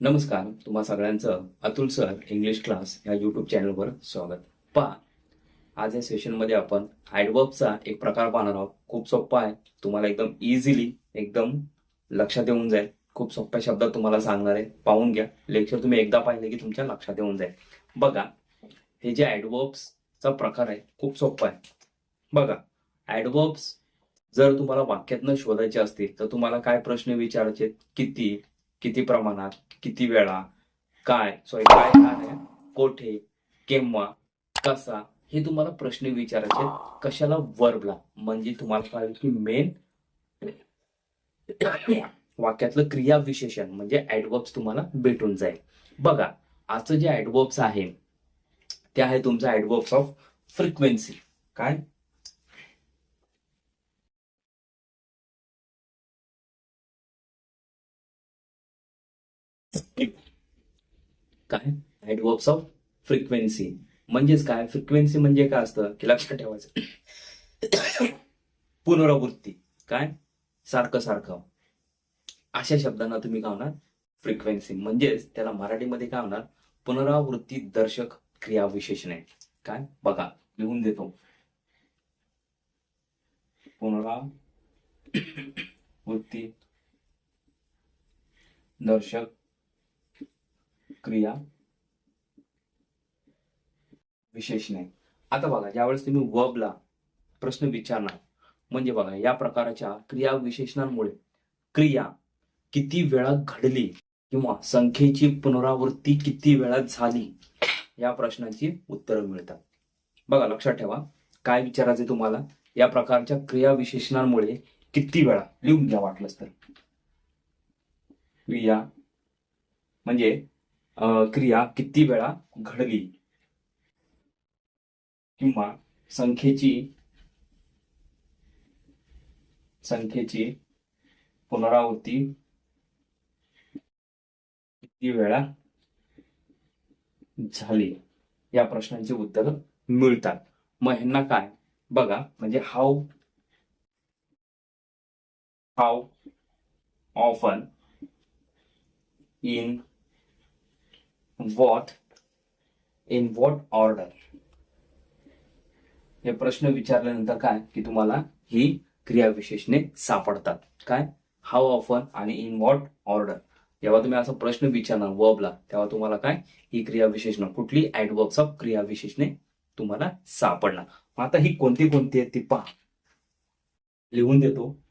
नमस्कार तुम्हा सगळ्यांचं अतुल सर इंग्लिश क्लास या यूट्यूब चॅनलवर स्वागत. पहा आज या सेशनमध्ये आपण हॅडवर्बचा एक प्रकार पाहणार आहोत. खूप सोप्पा आहे. तुम्हाला एकदम इझिली एकदम लक्षात येऊन जाईल. खूप सोप्या शब्दात तुम्हाला सांगणार आहे. पाहून घ्या. लेक्चर तुम्ही एकदा पाहिले की तुमच्या लक्षात येऊन जाईल. बघा हे जे ॲडवर्ब्सचा प्रकार आहे खूप सोपा आहे. बघा ॲडवर्ब्स जर तुम्हाला वाक्यातनं शोधायचे असतील तर तुम्हाला काय प्रश्न विचारायचे? किती? किती प्रमाणात किती वेळा काय? सॉरी काय काय कोठे? केव्हा? कसा? हे तुम्हाला प्रश्न विचारायचे कशाला वर्बला म्हणजे तुम्हाला कळेल की मेन वाक्यातलं क्रिया विशेषण म्हणजे ऍडवर्ब्स तुम्हाला भेटून जाईल. बघा आजचं जे ऍडवर्ब्स आहे ते आहे तुमचं ऍडवर्ब्स ऑफ फ्रिक्वेन्सी काय? काय? ऍडवर्ब्स ऑफ फ्रिक्वेन्सी म्हणजेच काय? फ्रिक्वेन्सी म्हणजे काय असतं? की लक्षात ठेवायचं. पुनरावृत्ती. काय? सारखं सारखं. अशा शब्दांना तुम्ही काय होणार फ्रिक्वेन्सी म्हणजेच त्याला मराठीमध्ये काय होणार पुनरावृत्ती दर्शक क्रिया विशेषण. आहे काय? बघा लिहून देतो. पुनरावृत्ती दर्शक क्रिया विशेषणे आता बघा ज्यावेळेस तुम्ही वबला प्रश्न विचारणार म्हणजे बघा या प्रकारच्या क्रिया विशेषणांमुळे क्रिया किती वेळा घडली किंवा संख्येची पुनरावृत्ती किती वेळा झाली या प्रश्नांची उत्तरं मिळतात. बघा लक्षात ठेवा काय विचारायचे तुम्हाला? या प्रकारच्या क्रिया विशेषणांमुळे किती वेळा लिहून घ्या वाटलंच तर. क्रिया म्हणजे क्रिया किती वेळा घडली? किंवा संख्येची संख्येची पुनरावृत्ती किती वेळा झाली? या प्रश्नांची उत्तर मिळतात. मग ह्यांना काय? बघा म्हणजे how how often in what in what order हे प्रश्न विचारल्यानंतर काय? की तुम्हाला ही क्रियाविशेषणे सापडतात. काय? हाऊ ऑफन आणि इन व्हॉट ऑर्डर जेव्हा तुम्ही असा प्रश्न विचारणार वर्बला तेव्हा तुम्हाला काय? ही क्रियाविशेषण कुठली ऍडवर्ब्स ऑफ क्रियाविशेषणे तुम्हाला सापडणार. मग आता ही कोणती कोणती आहेत ती पहा. लिहून देतो.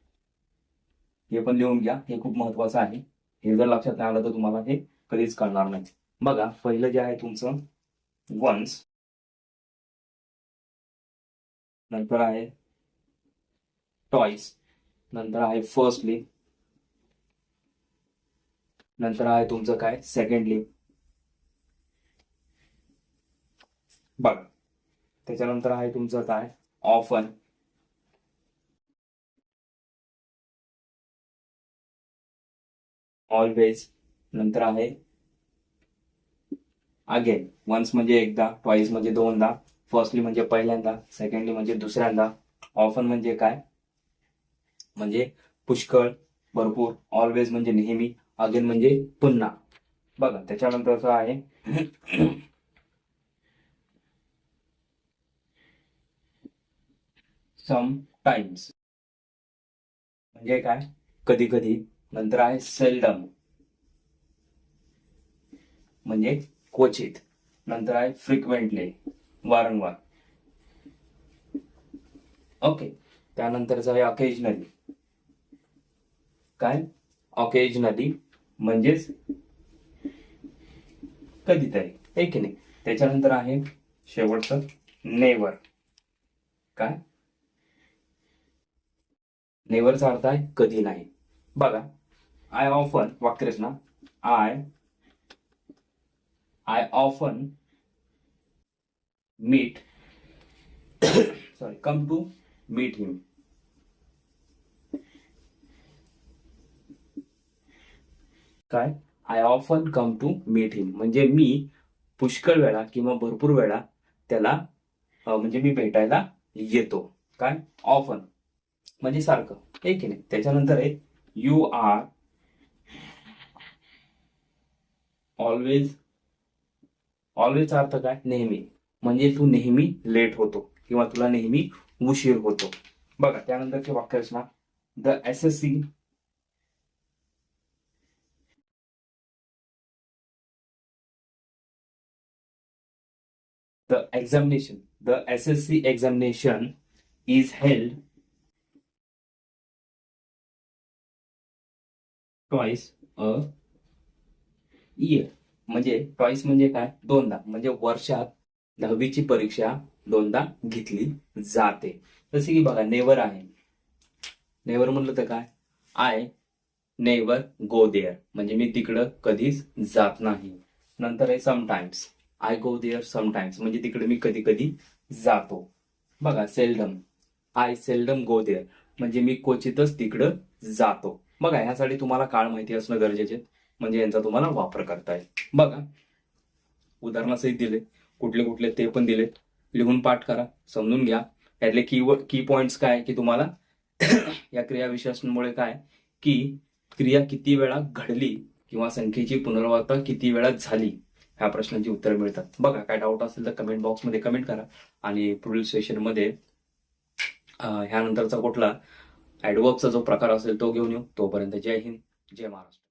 हे पण लिहून घ्या. हे खूप महत्वाचं आहे. हे जर लक्षात नाही आलं तर तुम्हाला हे कधीच कळणार नाही. बघा पहिलं जे आहे तुमचं वन्स नंतर आहे टॉईस नंतर आहे फर्स्टली नंतर आहे तुमचं काय? सेकंडली बघा त्याच्यानंतर आहे तुमचं काय? ऑफन ऑलवेज नंतर आहे अगेन वन्स म्हणजे एकदा ट्वाईस म्हणजे दोनदा फर्स्टली म्हणजे पहिल्यांदा सेकंडली म्हणजे दुसऱ्यांदा. ऑफन म्हणजे काय? म्हणजे पुष्कळ भरपूर ऑलवेज म्हणजे नेहमी अगेन म्हणजे पुन्हा. बघा त्याच्यानंतर असं आहे. सम टाइम्स म्हणजे काय? कधी कधी नंतर आहे सेल्डम म्हणजे क्वचित. नंतर आहे फ्रिक्वेंटली वारंवार. ओके त्यानंतरच आहे ऑकेजनली काय? ऑकेजनली म्हणजेच कधीतरी. हे की नाही? त्याच्यानंतर आहे शेवटचं नेवर काय? नेवरचा अर्थ आहे कधी नाही. बघा. आय ऑफन वाक्यरचना. I I often meet sorry come to meet him काय I often come to meet him म्हणजे मी पुष्कळ वेळा किंवा भरपूर वेळा त्याला म्हणजे मी भेटायला येतो. काय ऑफन म्हणजे सारखं. हे की नाही? त्याच्यानंतर आहे यू आर ऑलवेज ऑलवेजचा अर्थ काय नेहमी. म्हणजे तू नेहमी लेट होतो. किंवा तुला नेहमी उशीर होतो. बघा वाक्य असणार. The S S C the examination. The ssc examination is held twice a year. म्हणजे चॉईस म्हणजे काय? दोनदा. म्हणजे वर्षात दहावीची परीक्षा दोनदा घेतली जाते. जसे की बघा नेवर आहे नेवर म्हणलं तर काय? I never go there. म्हणजे मी तिकडं कधीच जात नाही. नंतर आहे sometimes I go there sometimes म्हणजे तिकडे मी कधी कधी जातो. बघा seldom I seldom go there म्हणजे मी क्वचितच तिकडं जातो. बघा ह्यासाठी तुम्हाला काळ माहिती असणं गरजेचे आहे. म्हणजे यांचा तुम्हाला वापर करता येईल. बघा. उदाहरणासहित दिले. कुठले कुठले ते पण दिले. लिहून पाठ करा. समजून घ्या. यातले की की पॉइंट्स काय की तुम्हाला या क्रियाविशेषांमुळे काय की क्रिया किती वेळा घडली किंवा संख्येची पुनर्वार्ता किती वेळा झाली? ह्या प्रश्नांची उत्तरं मिळतात. बघा काय डाऊट असेल तर कमेंट बॉक्समध्ये कमेंट करा. आणि पुढील सेशनमध्ये ह्यानंतरचा कुठला ॲडवर्बचा जो प्रकार असेल तो घेऊन येऊ. तोपर्यंत जय हिंद. जय महाराष्ट्र.